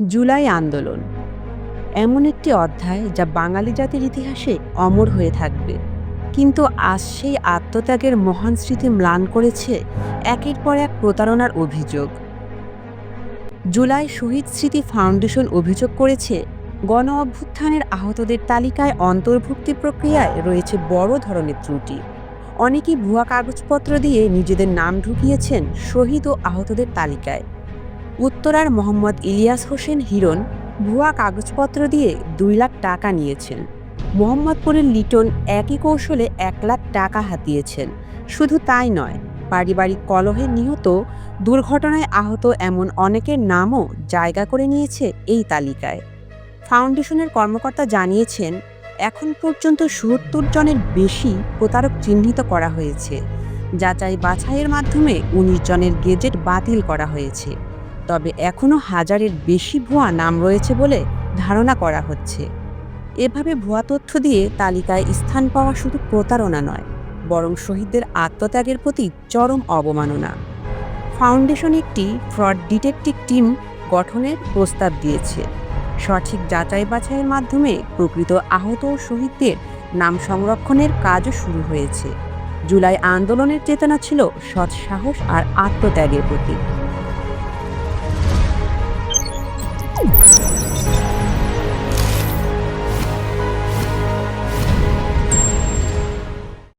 জুলাই আন্দোলন। এমন একটি অধ্যায় যা বাঙালি জাতির ইতিহাসে অমর হয়ে থাকবে। কিন্তু আজ সেই আত্মত্যাগের মহান স্মৃতি ম্লান করেছে একের পর এক প্রতারণার অভিযোগ। জুলাই শহীদ স্মৃতি ফাউন্ডেশন অভিযোগ করেছে গণ অভ্যুত্থানের আহতদের তালিকায় অন্তর্ভুক্তি প্রক্রিয়ায় রয়েছে বড় ধরনের ত্রুটি। অনেকেই ভুয়া কাগজপত্র দিয়ে নিজেদের নাম ঢুকিয়েছেন শহীদ ও আহতদের তালিকায়। উত্তরার মোহাম্মদ ইলিয়াস হোসেন হিরণ ভুয়া কাগজপত্র দিয়ে দুই লাখ টাকা নিয়েছেন। মোহাম্মদপুরের লিটন একই কৌশলে এক লাখ টাকা হাতিয়েছেন। শুধু তাই নয়, পারিবারিক কলহে নিহত, দুর্ঘটনায় আহত এমন অনেকের নামও জায়গা করে নিয়েছে এই তালিকায়। ফাউন্ডেশনের কর্মকর্তা জানিয়েছেন, এখন পর্যন্ত সত্তর জনের বেশি প্রতারক চিহ্নিত করা হয়েছে। যাচাই বাছাইয়ের মাধ্যমে উনিশ জনের গেজেট বাতিল করা হয়েছে। তবে এখনও হাজারের বেশি ভুয়া নাম রয়েছে বলে ধারণা করা হচ্ছে। এভাবে ভুয়া তথ্য দিয়ে তালিকায় স্থান পাওয়া শুধু প্রতারণা নয়, বরং শহীদদের আত্মত্যাগের প্রতি চরম অবমাননা। ফাউন্ডেশন একটি ফ্রড ডিটেকটিভ টিম গঠনের প্রস্তাব দিয়েছে। সঠিক যাচাই বাছাইয়ের মাধ্যমে প্রকৃত আহত ও শহীদদের নাম সংরক্ষণের কাজও শুরু হয়েছে। জুলাই আন্দোলনের চেতনা ছিল সৎ সাহস আর আত্মত্যাগের প্রতীক।